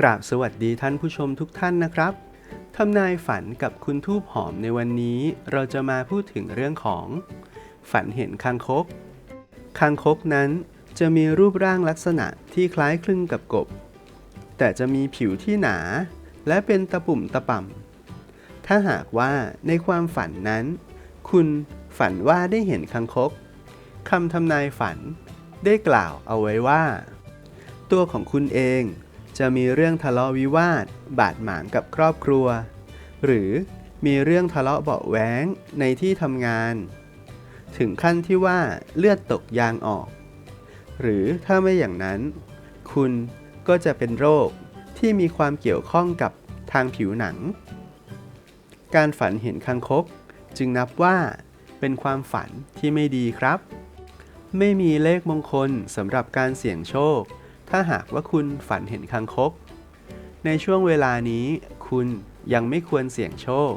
กราบสวัสดีท่านผู้ชมทุกท่านนะครับทำนายฝันกับคุณทูบหอมในวันนี้ เราจะมาพูดถึงเรื่องของ ฝันเห็นคางคก คางคกนั้นจะมีรูปร่างลักษณะที่คล้ายคลึงกับกบ แต่จะมีผิวที่หนา และเป็นตะปุ่มตะป่ำถ้าหากว่าในความฝันนั้น คุณฝันว่าได้เห็นคางคกคำทำนายฝันได้กล่าวเอาไว้ว่า ตัวของคุณเอง จะมีเรื่องทะเลาะวิวาท บาดหมางกับครอบครัว หรือมีเรื่องทะเลาะเบาะแว้งในที่ทำงาน ถึงขั้นที่ว่าเลือดตกยางออก หรือถ้าไม่อย่างนั้น คุณก็จะเป็นโรคที่มีความเกี่ยวข้องกับทางผิวหนัง การฝันเห็นคางคกจึงนับว่าเป็นความฝันที่ไม่ดีครับ ไม่มีเลขมงคลสำหรับการเสี่ยงโชค ถ้าหากว่าคุณฝันเห็นคางคก ในช่วงเวลานี้คุณยังไม่ควรเสี่ยงโชค